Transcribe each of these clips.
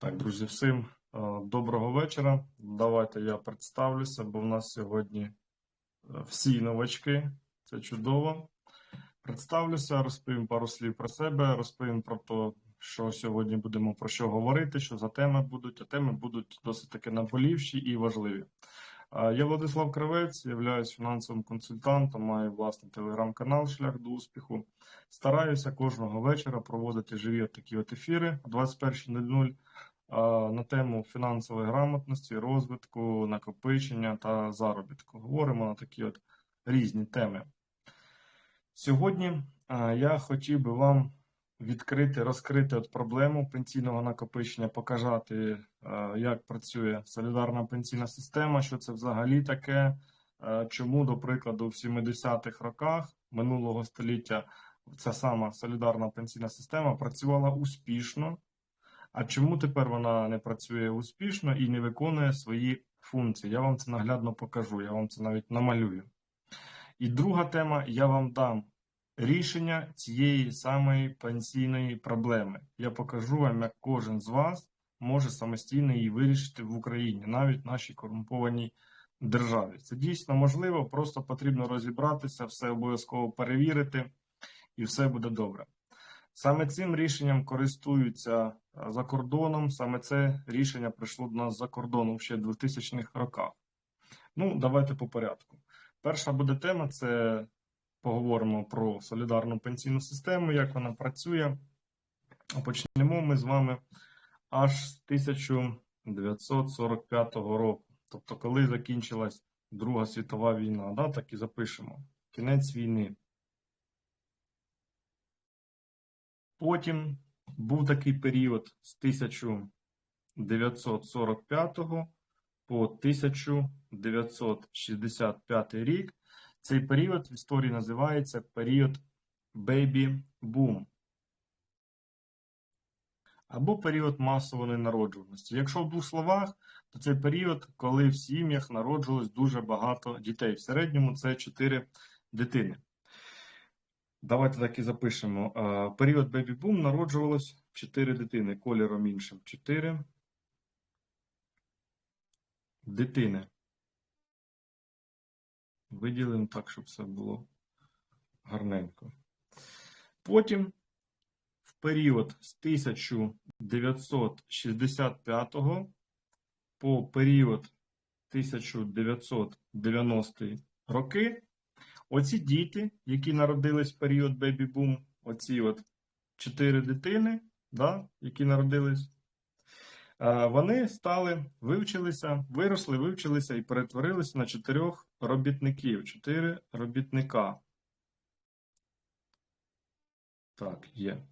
Так, друзі, всім е, доброго вечора. Давайте я представлюся, бо в нас сьогодні е, всі новачки. Це чудово. Представлюся, розповім пару слів про себе, розповім про те, що сьогодні будемо про що говорити, що за теми будуть, а теми будуть досить таки наболівші і важливі. Е, Я Владислав Кравець, являюсь фінансовим консультантом, маю власний телеграм-канал Шлях до успіху. Стараюся кожного вечора проводити живі такі от ефіри о 21.00 а, на тему фінансової грамотності, розвитку, накопичення та заробітку. Говоримо на такі от різні теми. Сьогодні я хотів би вам відкрити, розкрити от проблему пенсійного накопичення, показати, як працює солідарна пенсійна система, що це взагалі таке, чому, до прикладу, в 70-х роках минулого століття ця сама солідарна пенсійна система працювала успішно. А чому тепер вона не працює успішно і не виконує свої функції? Я вам це наглядно покажу, я вам це навіть намалюю. І друга тема: я вам дам рішення цієї самої пенсійної проблеми. Я покажу вам, як кожен з вас може самостійно її вирішити в Україні, навіть в нашій корумпованій державі. Це дійсно можливо, просто потрібно розібратися, все обов'язково перевірити, і все буде добре. Саме цим рішенням користуються е, за кордоном. Саме це рішення прийшло до нас за кордоном ще в 2000-х роках. Ну, давайте по порядку. Перша буде тема це поговоримо про солідарну пенсійну систему, як вона працює. Почнемо ми з вами аж з 1945 року. Тобто, коли закінчилась Друга світова війна, да, так і запишемо. Кінець війни. Потім був такий період з 1945 по 1965 рік. Цей період в історії називається період Baby Boom або період масової народжуваності. Якщо в двох словах, то це період, коли в сім'ях народжувалось дуже багато дітей. В середньому це 4 дитини. Давайте так і запишемо. Період бебі-бум народжувалось 4 дитини кольором іншим. 4 дитини. Виділимо так, щоб все було гарненько. Потім в період з 1965 по період 1990 роки Оці діти, які народились в період бебі-бум, оці от чотири дитини, да, які народились, вони стали, вивчилися, виросли, вивчилися і перетворилися на чотирьох робітників. Чотири робітника. Так, є.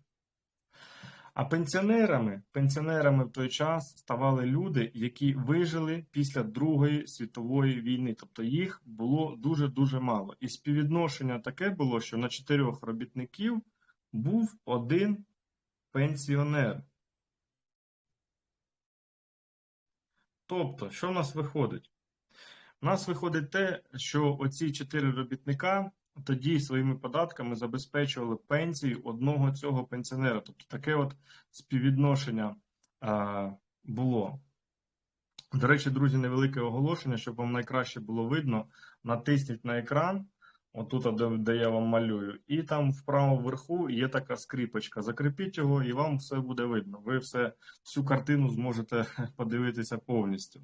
А пенсіонерами пенсіонерами в той час ставали люди, які вижили після Другої світової війни. Тобто їх було дуже-дуже мало. І співвідношення таке було, що на чотирьох робітників був один пенсіонер. Тобто, що в нас виходить? У нас виходить те, що оці чотири робітника тоді своїми податками забезпечували пенсію одного цього пенсіонера. Тобто таке от співвідношення а, було. До речі, друзі, невелике оголошення, щоб вам найкраще було видно. Натисніть на екран, отут, де, я вам малюю, і там вправо вверху є така скріпочка. Закріпіть його, і вам все буде видно. Ви все, всю картину зможете подивитися повністю.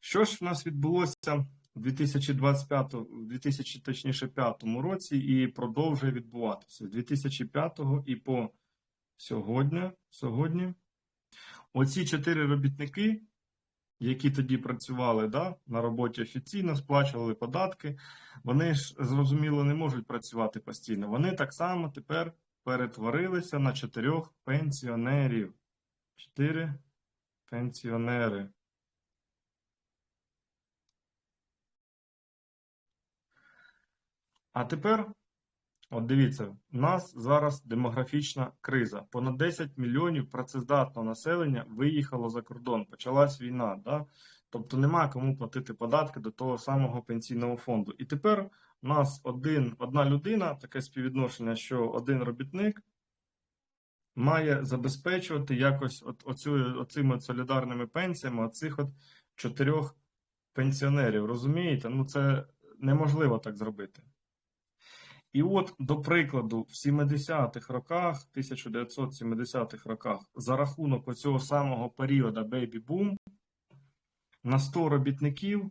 Що ж в нас відбулося? У 2025, 2005 році і продовжує відбуватися з 2005 і по сьогодні. сьогодні. Оці чотири робітники, які тоді працювали да, на роботі офіційно, сплачували податки, вони ж зрозуміло не можуть працювати постійно. Вони так само тепер перетворилися на чотирьох пенсіонерів. Чотири пенсіонери. А тепер, от дивіться, у нас зараз демографічна криза. Понад 10 мільйонів працездатного населення виїхало за кордон. Почалась війна. Да? Тобто нема кому платити податки до того самого пенсійного фонду. І тепер у нас один, одна людина, таке співвідношення, що один робітник має забезпечувати якось от, оцю, оцими солідарними пенсіями оцих от чотирьох пенсіонерів. Розумієте? Ну це неможливо так зробити. І от, до прикладу, в 70-х роках, 1970-х роках, за рахунок оцього самого періоду Baby Boom, на 100 робітників,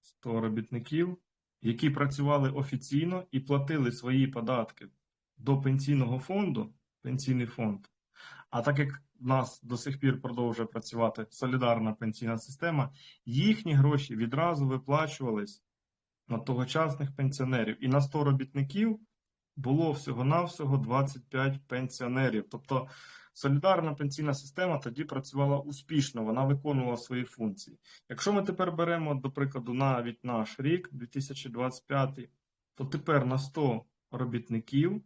100 робітників, які працювали офіційно і платили свої податки до пенсійного фонду, пенсійний фонд. А так як в нас до сих пір продовжує працювати солідарна пенсійна система, їхні гроші відразу виплачувались на тогочасних пенсіонерів. І на 100 робітників було всього-навсього 25 пенсіонерів. Тобто солідарна пенсійна система тоді працювала успішно, вона виконувала свої функції. Якщо ми тепер беремо, до прикладу, навіть наш рік, 2025, то тепер на 100 робітників,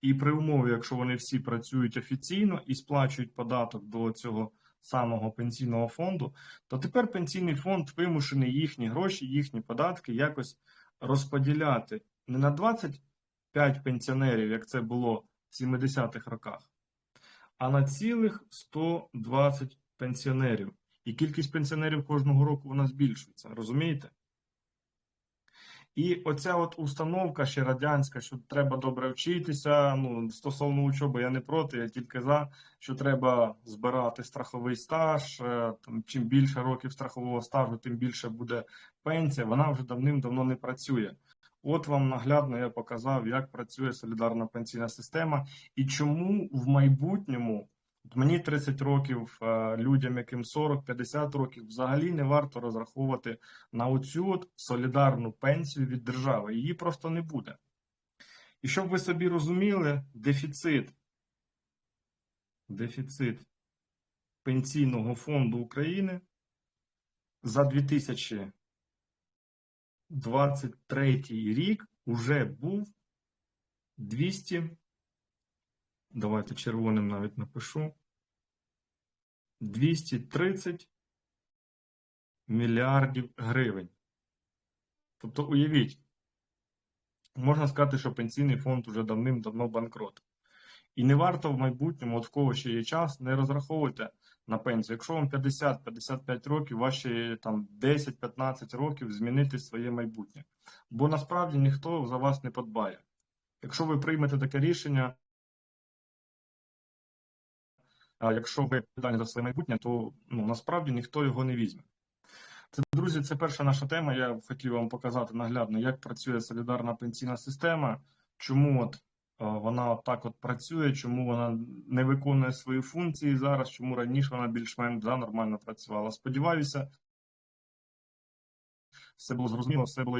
і при умові, якщо вони всі працюють офіційно і сплачують податок до цього самого пенсійного фонду, то тепер пенсійний фонд вимушений їхні гроші, їхні податки якось розподіляти не на 25 пенсіонерів, як це було в 70-х роках, а на цілих 120 пенсіонерів. І кількість пенсіонерів кожного року вона збільшується, розумієте? І оця от установка ще радянська, що треба добре вчитися. Ну, стосовно учоби, я не проти, я тільки за, що треба збирати страховий стаж. е, Там, чим більше років страхового стажу, тим більше буде пенсія. Вона вже давним-давно не працює. От вам наглядно я показав, як працює солідарна пенсійна система і чому в майбутньому. Мені 30 років, е, людям, яким 40-50 років, взагалі не варто розраховувати на оцю солідарну пенсію від держави. Її просто не буде. І щоб ви собі розуміли, дефіцит, дефіцит Пенсійного фонду України за 2023 рік уже був 200 Давайте червоним навіть напишу. 230 мільярдів гривень. Тобто, уявіть, можна сказати, що пенсійний фонд уже давним-давно банкрот. І не варто в майбутньому, от в кого ще є час, не розраховуйте на пенсію. Якщо вам 50-55 років, ваші там 10-15 років змінити своє майбутнє. Бо насправді ніхто за вас не подбає. Якщо ви приймете таке рішення, а якщо ви відповідальні за своє майбутнє, то ну, насправді ніхто його не візьме. Це, друзі, це перша наша тема. Я хотів вам показати наглядно, як працює солідарна пенсійна система, чому от е, вона от так от працює, чому вона не виконує свої функції зараз, чому раніше вона більш-менш да, нормально працювала. Сподіваюся, все було зрозуміло, все було.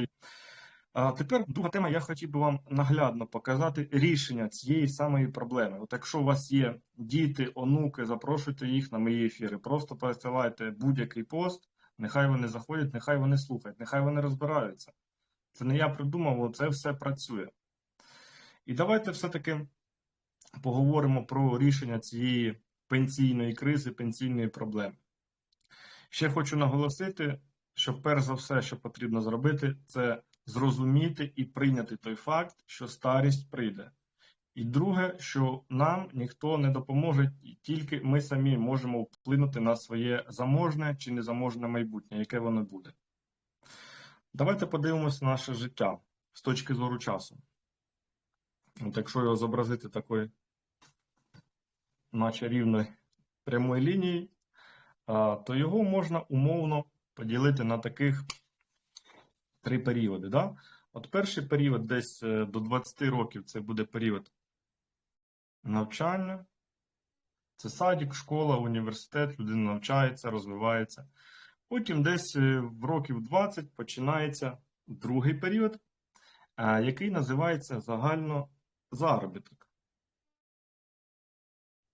А тепер друга тема. Я хотів би вам наглядно показати рішення цієї самої проблеми. От якщо у вас є діти, онуки, запрошуйте їх на мої ефіри. Просто пересилайте будь-який пост. Нехай вони заходять, нехай вони слухають, нехай вони розбираються. Це не я придумав, це все працює. І давайте все-таки поговоримо про рішення цієї пенсійної кризи, пенсійної проблеми. Ще хочу наголосити, що перш за все, що потрібно зробити, це зрозуміти і прийняти той факт, що старість прийде. І друге, що нам ніхто не допоможе, тільки ми самі можемо вплинути на своє заможне чи незаможне майбутнє, яке воно буде. Давайте подивимося на наше життя з точки зору часу. От якщо його зобразити такою, наче рівною прямою лінією, то його можна умовно поділити на таких три періоди. Да? От перший період, десь е, до 20 років, це буде період навчання. Це садик, школа, університет, людина навчається, розвивається. Потім десь е, в років 20 починається другий період, е, який називається загально заробіток.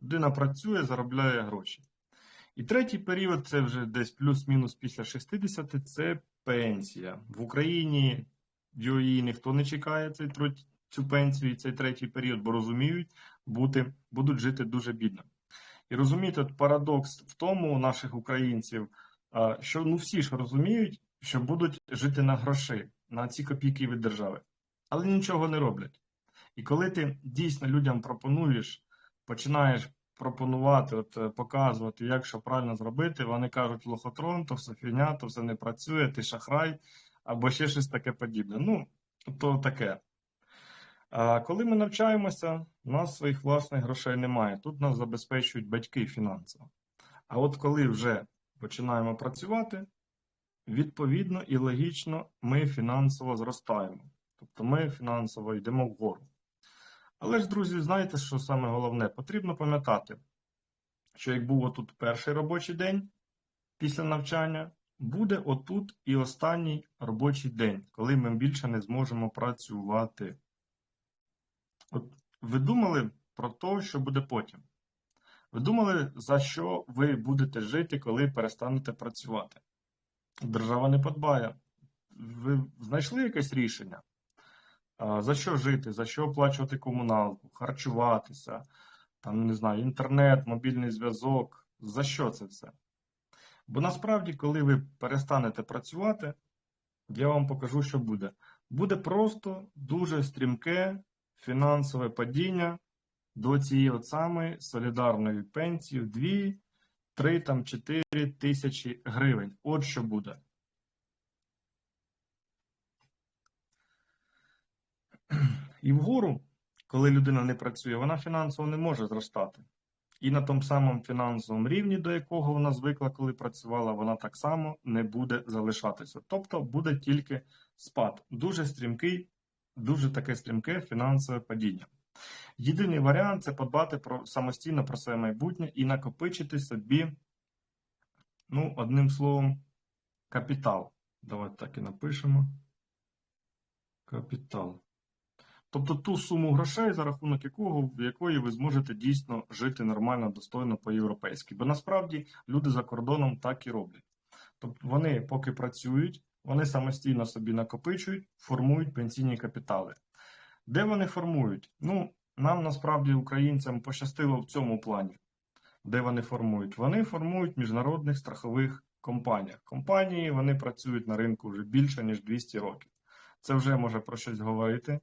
Людина працює, заробляє гроші. І третій період це вже десь плюс-мінус після 60 це пенсія. В Україні її ніхто не чекає цей, цю пенсію цей третій період, бо розуміють, бути, будуть жити дуже бідно. І розумієте, парадокс в тому у наших українців, що ну всі ж розуміють, що будуть жити на гроші, на ці копійки від держави, але нічого не роблять. І коли ти дійсно людям пропонуєш починаєш пропонувати, от, е, показувати, як що правильно зробити, вони кажуть, лохотрон, то все фігня, то все не працює, ти шахрай, або ще щось таке подібне. Ну, то таке. А коли ми навчаємося, у нас своїх власних грошей немає. Тут нас забезпечують батьки фінансово. А от коли вже починаємо працювати, відповідно і логічно ми фінансово зростаємо. Тобто ми фінансово йдемо вгору. Але ж, друзі, знаєте, що саме головне? Потрібно пам'ятати, що як був отут перший робочий день після навчання, буде отут і останній робочий день, коли ми більше не зможемо працювати. От ви думали про те, що буде потім? Ви думали, за що ви будете жити, коли перестанете працювати? Держава не подбає. Ви знайшли якесь рішення? За що жити, за що оплачувати комуналку, харчуватися, там, не знаю, інтернет, мобільний зв'язок. За що це все? Бо насправді, коли ви перестанете працювати, я вам покажу, що буде. Буде просто дуже стрімке фінансове падіння до цієї от самої солідарної пенсії в 2, 3, там 4 тисячі гривень. От що буде. І вгору, коли людина не працює, вона фінансово не може зростати. І на тому самому фінансовому рівні, до якого вона звикла, коли працювала, вона так само не буде залишатися. Тобто буде тільки спад. Дуже стрімкий, дуже таке стрімке фінансове падіння. Єдиний варіант це подбати про самостійно про своє майбутнє і накопичити собі, ну, одним словом, капітал. Давайте так і напишемо. Капітал. Тобто ту суму грошей, за рахунок якого, якої ви зможете дійсно жити нормально, достойно по-європейськи. Бо насправді люди за кордоном так і роблять. Тобто вони, поки працюють, вони самостійно собі накопичують, формують пенсійні капітали. Де вони формують? Ну, нам насправді, українцям, пощастило в цьому плані. Де вони формують? Вони формують в міжнародних страхових компаніях. Компанії вони працюють на ринку вже більше, ніж 200 років. Це вже може про щось говорити.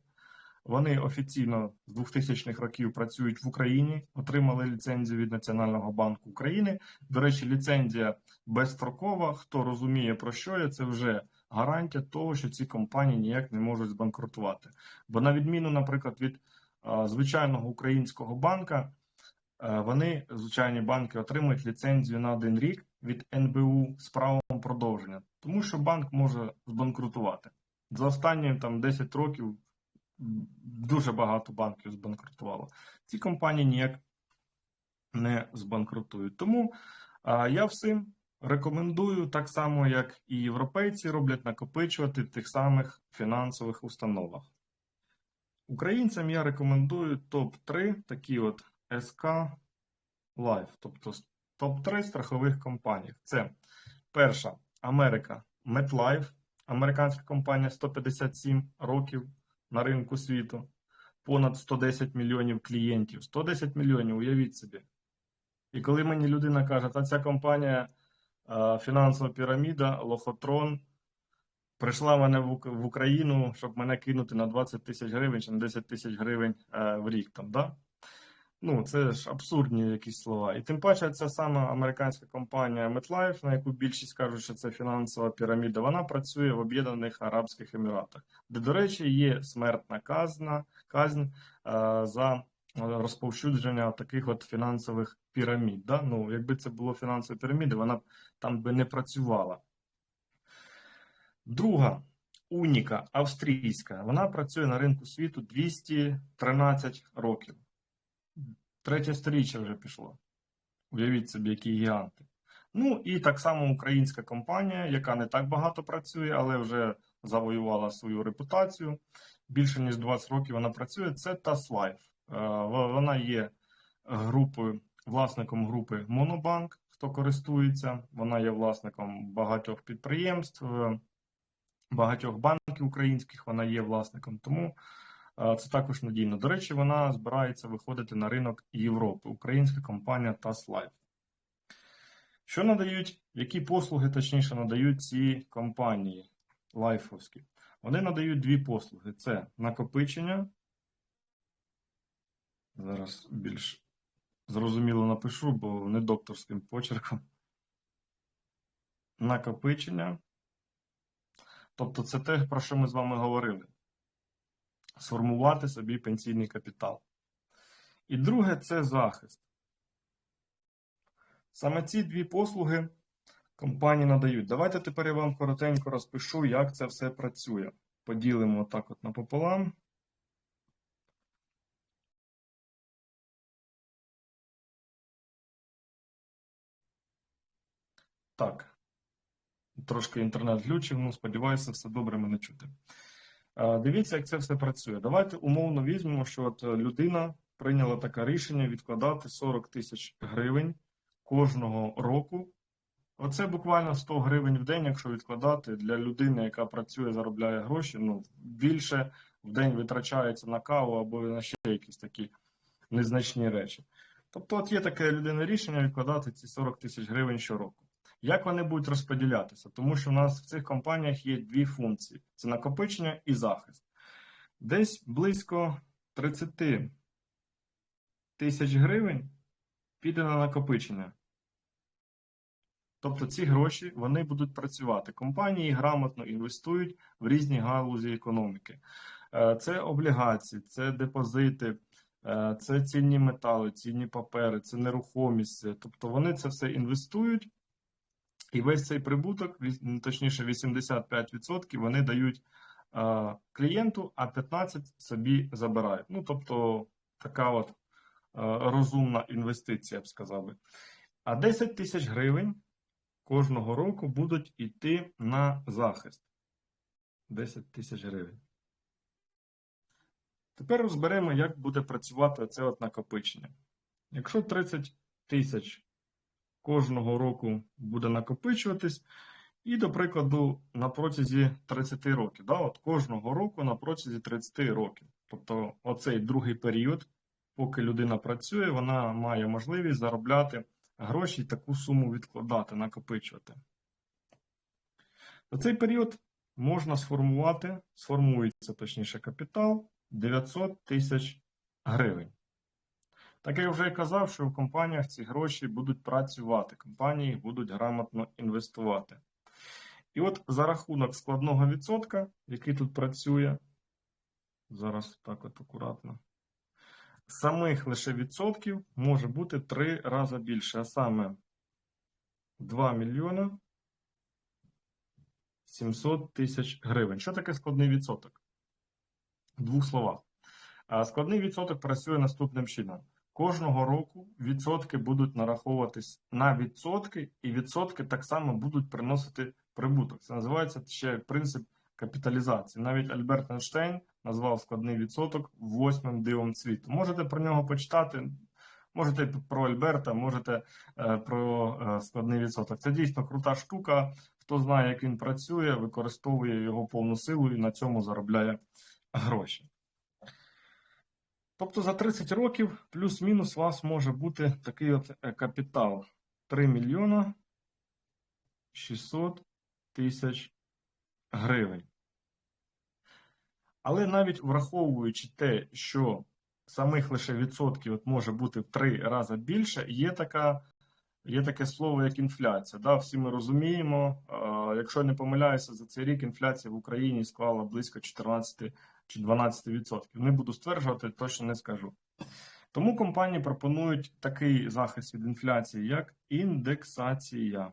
Вони офіційно з 2000-х років працюють в Україні, отримали ліцензію від Національного банку України. До речі, ліцензія безстрокова. Хто розуміє про що я, це вже гарантія того, що ці компанії ніяк не можуть збанкрутувати. Бо на відміну, наприклад, від звичайного українського банка, вони, звичайні банки, отримують ліцензію на один рік від НБУ з правом продовження, тому що банк може збанкрутувати. За останні там 10 років дуже багато банків збанкрутувало. Ці компанії ніяк не збанкрутують. Тому я всім рекомендую, так само, як і європейці роблять, накопичувати в тих самих фінансових установах. Українцям я рекомендую топ-3 такі от СК Life, тобто топ-3 страхових компаній. Це перша Америка MetLife, американська компанія 157 років на ринку світу, понад 110 мільйонів клієнтів. 110 мільйонів, уявіть собі. І коли мені людина каже, та ця компанія фінансова піраміда, Лохотрон, прийшла мене в Україну, щоб мене кинути на 20 тисяч гривень чи на 10 тисяч гривень в рік. там, да? Ну, це ж абсурдні якісь слова. І тим паче, ця сама американська компанія MetLife, на яку більшість кажуть, що це фінансова піраміда, вона працює в Об'єднаних Арабських Еміратах, де, до речі, є смертна казна, казнь е, за розповсюдження таких от фінансових пірамід. Да? Ну, Якби це було фінансова піраміда, вона б там би не працювала. Друга. Уніка австрійська, вона працює на ринку світу 213 років. Третє сторіччя вже пішло. Уявіть собі, які гіганти. Ну і так само українська компанія, яка не так багато працює, але вже завоювала свою репутацію. Більше ніж 20 років вона працює. Це Taslife. Вона є групою, власником групи Монобанк, хто користується. Вона є власником багатьох підприємств, багатьох банків українських. Вона є власником. Тому. Це також надійно. До речі, вона збирається виходити на ринок Європи, українська компанія TasLife. Що надають, які послуги, точніше, надають ці компанії лайфовські? Вони надають дві послуги: це накопичення. Зараз більш зрозуміло напишу, бо не докторським почерком. Накопичення. Тобто це те, про що ми з вами говорили. Сформувати собі пенсійний капітал. І друге це захист. Саме ці дві послуги компанії надають. Давайте тепер я вам коротенько розпишу, як це все працює. Поділимо отак от напополам. Так. Трошки інтернет глючив, ну сподіваюся, все добре мене чути. Дивіться, як це все працює. Давайте умовно візьмемо, що от е, людина прийняла таке рішення відкладати 40 тисяч гривень кожного року. Оце буквально 100 гривень в день, якщо відкладати для людини, яка працює, заробляє гроші. Ну, більше в день витрачається на каву або на ще якісь такі незначні речі. Тобто, от є таке людине рішення відкладати ці 40 тисяч гривень щороку. Як вони будуть розподілятися? Тому що в нас в цих компаніях є дві функції: це накопичення і захист. Десь близько 30 тисяч гривень піде на накопичення. Тобто ці гроші вони будуть працювати. Компанії грамотно інвестують в різні галузі економіки. Е, Це облігації, це депозити, е, це цінні метали, цінні папери, це нерухомість. Тобто вони це все інвестують. І весь цей прибуток, точніше 85%, вони дають клієнту, а 15% собі забирають. Ну, тобто, така от розумна інвестиція, я б сказав. А 10 тисяч гривень кожного року будуть йти на захист. 10 тисяч гривень. Тепер розберемо, як буде працювати це от накопичення. Якщо 30 тисяч кожного року буде накопичуватись, і, до прикладу, на протязі 30 років. Да? От Кожного року на протязі 30 років. Тобто, оцей другий період, поки людина працює, вона має можливість заробляти гроші і таку суму відкладати, накопичувати. За цей період можна сформувати, сформується точніше капітал 900 тисяч гривень. Так я вже казав, що в компаніях ці гроші будуть працювати, компанії будуть грамотно інвестувати. І от за рахунок складного відсотка, який тут працює, зараз так от акуратно, самих лише відсотків може бути три рази більше, а саме 2 мільйона 700 тисяч гривень. Що таке складний відсоток? В двох словах. Складний відсоток працює наступним чином. Кожного року відсотки будуть нараховуватись на відсотки, і відсотки так само будуть приносити прибуток. Це називається ще принцип капіталізації. Навіть Альберт Ейнштейн назвав складний відсоток восьмим дивом світу. Можете про нього почитати. Можете про Альберта, можете е, про е, складний відсоток. Це дійсно крута штука. Хто знає, як він працює, використовує його повну силу і на цьому заробляє гроші. Тобто за 30 років плюс-мінус у вас може бути такий от е, капітал 3 мільйона 600 тисяч гривень. Але навіть враховуючи те, що самих лише відсотків от може бути в 3 рази більше, є така. Є таке слово, як інфляція. Да, Всі ми розуміємо. Якщо не помиляюся, за цей рік інфляція в Україні склала близько 14 чи 12%. Не буду стверджувати, точно не скажу. Тому компанії пропонують такий захист від інфляції, як індексація.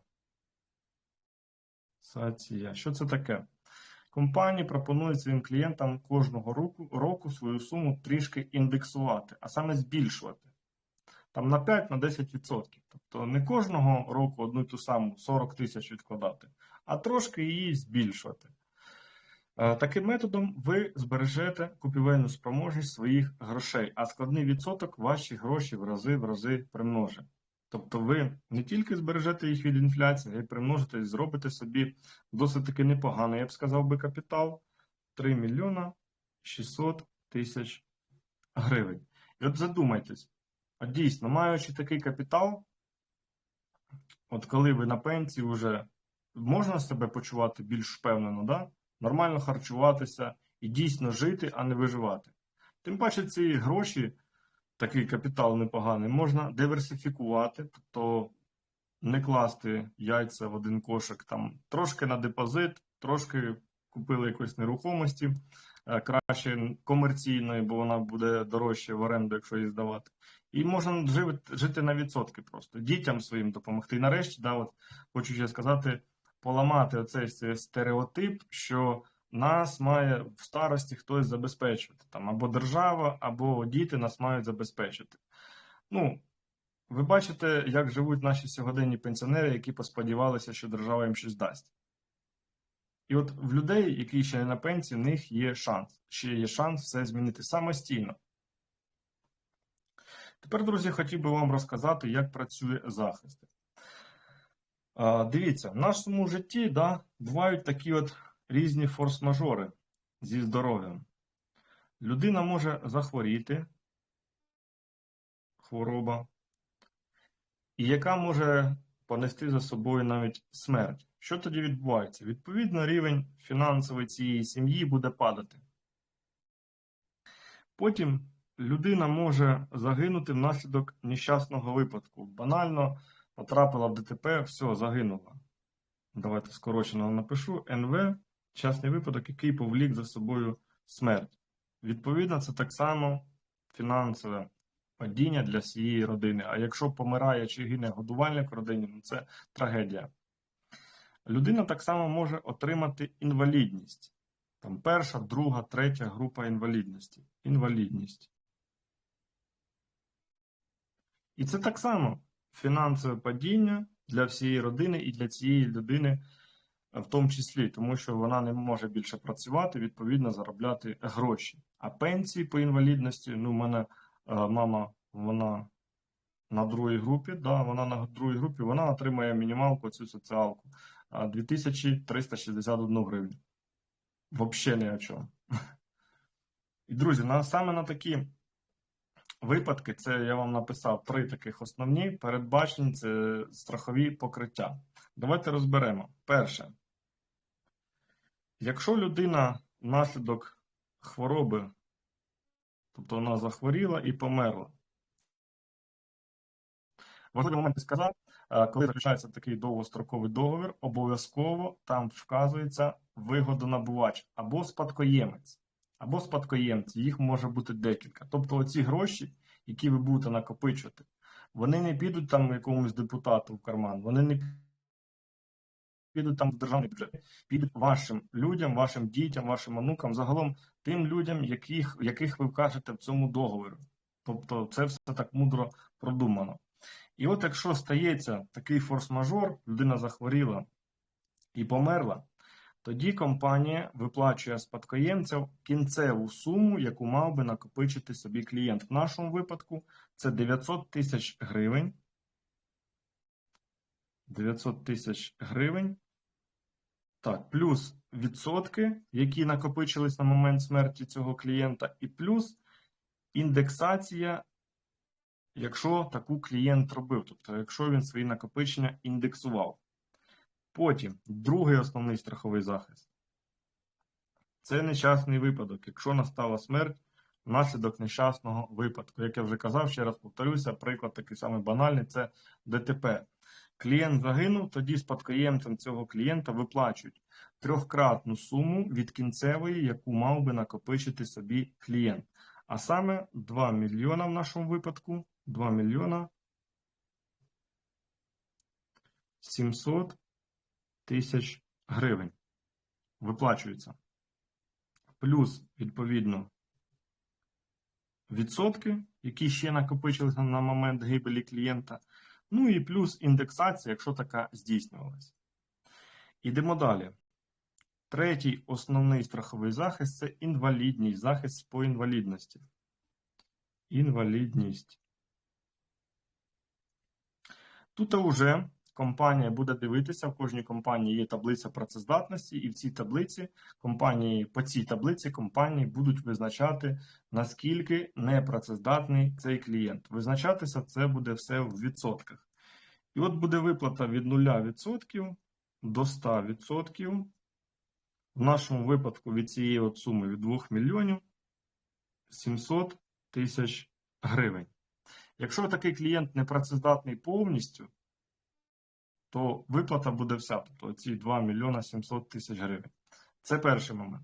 Сація. Що це таке? Компанії пропонують своїм клієнтам кожного року, року свою суму трішки індексувати, а саме збільшувати. Там на 5-10%. Тобто не кожного року одну й ту саму 40 тисяч відкладати, а трошки її збільшувати. Е, Таким методом ви збережете купівельну спроможність своїх грошей, а складний відсоток ваші гроші в рази в рази примножить. Тобто ви не тільки збережете їх від інфляції, а й примножите і зробите собі досить таки непоганий, я б сказав би, капітал 3 мільйона 600 тисяч гривень. І от задумайтесь, от дійсно, маючи такий капітал, от коли ви на пенсії вже можна себе почувати більш впевнено, да? Нормально харчуватися і дійсно жити, а не виживати. Тим паче ці гроші такий капітал непоганий, можна диверсифікувати, тобто не класти яйця в один кошик, там трошки на депозит, трошки купили якоїсь нерухомості, е, краще комерційної, бо вона буде дорожче в оренду, якщо її здавати. І можна жити, на відсотки просто, дітям своїм допомогти. І нарешті, да, от, хочу ще сказати, поламати оцей стереотип, що нас має в старості хтось забезпечувати. Там або держава, або діти нас мають забезпечити. Ну, ви бачите, як живуть наші сьогоденні пенсіонери, які посподівалися, що держава їм щось дасть. І от в людей, які ще не на пенсії, в них є шанс. Ще є шанс все змінити самостійно. Тепер, друзі, хотів би вам розказати, як працює захист. Дивіться, в нашому житті да, бувають такі от різні форс-мажори зі здоров'ям. Людина може захворіти, хвороба, і яка може понести за собою навіть смерть. Що тоді відбувається? Відповідно, рівень фінансовий цієї сім'ї буде падати. Потім людина може загинути внаслідок нещасного випадку. Банально потрапила в ДТП, все, загинула. Давайте скорочено напишу. НВ нещасний випадок, який повлік за собою смерть. Відповідно, це так само фінансове падіння для всієї родини. А якщо помирає чи гине годувальник в родині, ну це трагедія. Людина так само може отримати інвалідність. Там перша, друга, третя група інвалідності. Інвалідність. І це так само фінансове падіння для всієї родини і для цієї людини в тому числі, тому що вона не може більше працювати, відповідно, заробляти гроші. А пенсії по інвалідності, ну, в мене е, мама, вона на другій групі, да, вона на другій групі, вона отримує мінімалку цю соціалку 2361 гривню. Взагалі ні о чому. І, друзі, на, саме на такі випадки, це я вам написав три таких основні передбачені це страхові покриття. Давайте розберемо. Перше. Якщо людина внаслідок хвороби, тобто вона захворіла і померла. Важливий момент сказав, е, коли заключається такий довгостроковий договір, обов'язково там вказується вигодонабувач або спадкоємець, або спадкоємці, їх може бути декілька. Тобто оці гроші, які ви будете накопичувати, вони не підуть там якомусь депутату в карман, вони не підуть там в державний бюджет, підуть вашим людям, вашим дітям, вашим онукам, загалом тим людям, яких, яких ви вкажете в цьому договорі. Тобто це все так мудро продумано. І от якщо стається такий форс-мажор, людина захворіла і померла, тоді компанія виплачує спадкоємцям кінцеву суму, яку мав би накопичити собі клієнт. В нашому випадку це 900 тисяч гривень. 900 тисяч гривень. Так, плюс відсотки, які накопичились на момент смерті цього клієнта, і плюс індексація, якщо таку клієнт робив, тобто, якщо він свої накопичення індексував. Потім другий основний страховий захист. Це нещасний випадок, якщо настала смерть внаслідок нещасного випадку. Як я вже казав, ще раз повторюся, приклад такий самий банальний це ДТП. Клієнт загинув, тоді спадкоємцям цього клієнта виплачують трьохкратну суму від кінцевої, яку мав би накопичити собі клієнт. А саме 2 мільйона в нашому випадку 2 мільйона 700 тисяч гривень виплачується. Плюс, відповідно, відсотки, які ще накопичилися на момент гибелі клієнта. Ну і плюс індексація, якщо така здійснювалася. Ідемо далі. Третій основний страховий захист це інвалідність, захист по інвалідності. Інвалідність. Тут вже компанія буде дивитися, в кожній компанії є таблиця працездатності, і в цій таблиці компанії, по цій таблиці компанії будуть визначати, наскільки непрацездатний цей клієнт. Визначатися це буде все в відсотках. І от буде виплата від 0% до 100%. В нашому випадку від цієї от суми від 2 мільйонів 700 тисяч гривень. Якщо такий клієнт не працездатний повністю, то виплата буде вся, тобто ці 2 мільйона 700 тисяч гривень. Це перший момент.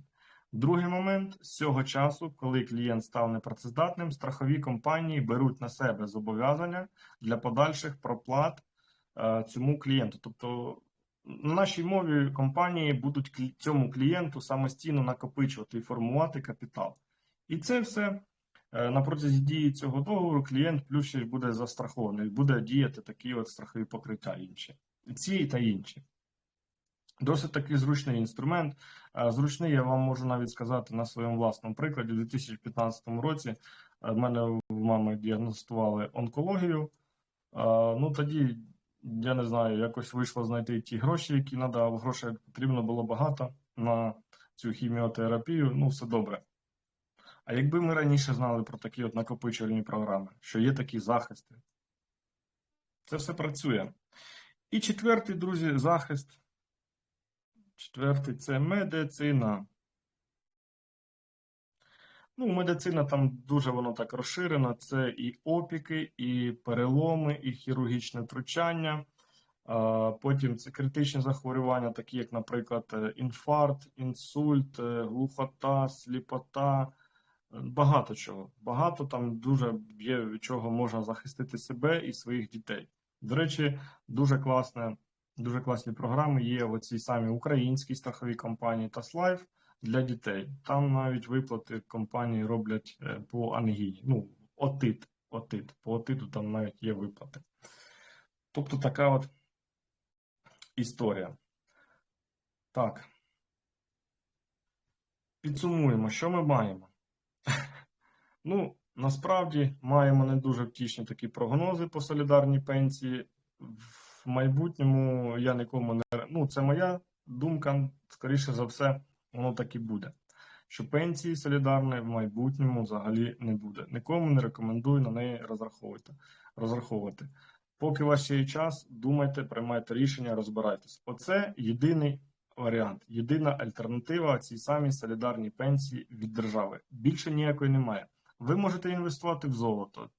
Другий момент з цього часу, коли клієнт став непрацездатним, страхові компанії беруть на себе зобов'язання для подальших проплат е, цьому клієнту. Тобто, на нашій мові компанії будуть цьому клієнту самостійно накопичувати і формувати капітал. І це все е, на протязі дії цього договору клієнт плюс ще буде застрахований, буде діяти такі от страхові покриття інші. Ці та інші. Досить такий зручний інструмент. Е, Зручний я вам можу навіть сказати на своєму власному прикладі. У 2015 році е, в мене в мами діагностували онкологію. Е, Ну тоді я не знаю, якось вийшло знайти ті гроші, які треба. Грошей потрібно було багато на цю хіміотерапію. Ну, все добре. А якби ми раніше знали про такі от накопичувальні програми, що є такі захисти, це все працює. І четвертий, друзі, захист. Четвертий це медицина. Ну, медицина там дуже воно так розширено. Це і опіки, і переломи, і хірургічне втручання. Потім це критичні захворювання, такі як, наприклад, е, інфаркт, інсульт, е, глухота, сліпота. Багато чого. Багато там дуже є від чого можна захистити себе і своїх дітей. До речі, дуже класне, дуже класні програми є в цій самій українській страховій компанії Таслайф для дітей. Там навіть виплати компанії роблять е, по ангії. Ну, отит, отит. По отиту там навіть є виплати. Тобто така от історія. Так. Підсумуємо, що ми маємо. Ну, насправді маємо не дуже втішні такі прогнози по солідарній пенсії. В майбутньому я нікому не. Ну, це моя думка, скоріше за все, воно так і буде. Що пенсії солідарної в майбутньому взагалі не буде. Нікому не рекомендую на неї розраховувати. розраховувати. Поки у вас ще є час, думайте, приймайте рішення, розбирайтесь. Оце єдиний варіант, єдина альтернатива цій самій солідарній пенсії від держави. Більше ніякої немає. Ви можете інвестувати в золото.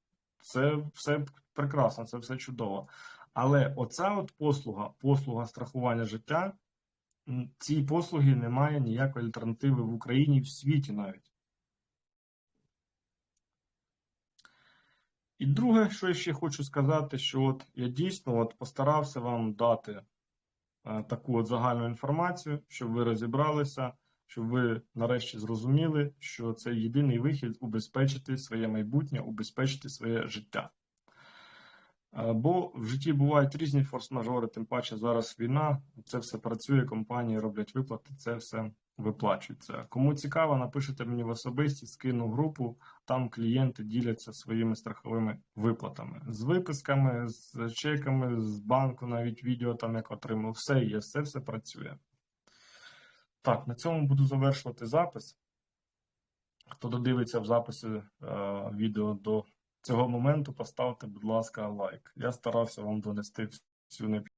Це все прекрасно, це все чудово. Але оця от послуга, послуга страхування життя, м, цій послуги немає ніякої альтернативи в Україні в світі навіть. І друге, що я ще хочу сказати, що от я дійсно от постарався вам дати е, таку от загальну інформацію, щоб ви розібралися, щоб ви нарешті зрозуміли, що це єдиний вихід убезпечити своє майбутнє, убезпечити своє життя. Бо в житті бувають різні форс-мажори, тим паче зараз війна, це все працює, компанії роблять виплати, це все виплачується. Кому цікаво, напишите мені в особисті, скину групу, там клієнти діляться своїми страховими виплатами. З виписками, з чеками, з банку, навіть відео там як отримав. Все є, все все працює. Так, на цьому буду завершувати запис. Хто додивиться в записі е, відео до цього моменту, поставте, будь ласка, лайк. Я старався вам донести всю необхідну